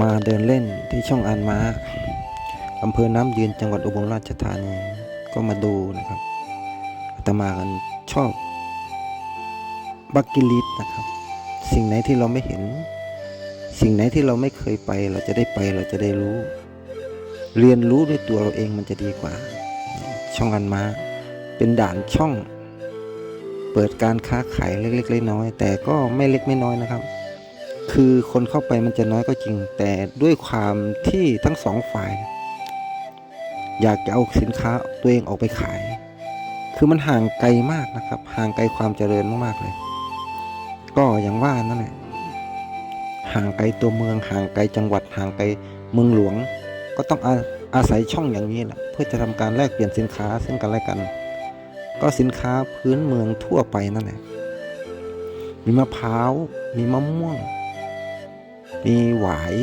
มาเดินเล่นที่ช่องอานมาอำเภอน้ำยืนจังหวัดอุบลราชธานีก็มาดูนะครับอาตมากันชอบบักกิลิตนะครับ สิ่งไหนที่เราไม่เห็น สิ่งไหนที่เราไม่เคยไป เราจะได้ไปเราจะได้รู้ เรียนรู้ด้วยตัวเราเองมันจะดีกว่า ช่องอันมาเป็นด่านช่อง เปิดการค้าขายเล็กๆน้อยๆแต่ก็ไม่เล็กไม่น้อยนะครับ คือคนเข้าไปมันจะน้อยก็จริง แต่ด้วยความที่ทั้งสองฝ่าย อยากจะเอาสินค้าตัวเองออกไปขาย คือมันห่างไกลมากนะครับ ห่างไกลความเจริญมากๆเลย ก็อย่างว่านั่นแหละห่างไกลตัวเมือง ห่างไกลจังหวัด ห่างไกลเมืองหลวง ก็ต้องอาอาศัยช่องอย่างนี้แหละเพื่อจะทำการแลกเปลี่ยนสินค้าซึ่งกันและกัน ก็สินค้าพื้นเมืองทั่วไปนั่นแหละมีมะพร้าว มีมะม่วง มีหวาย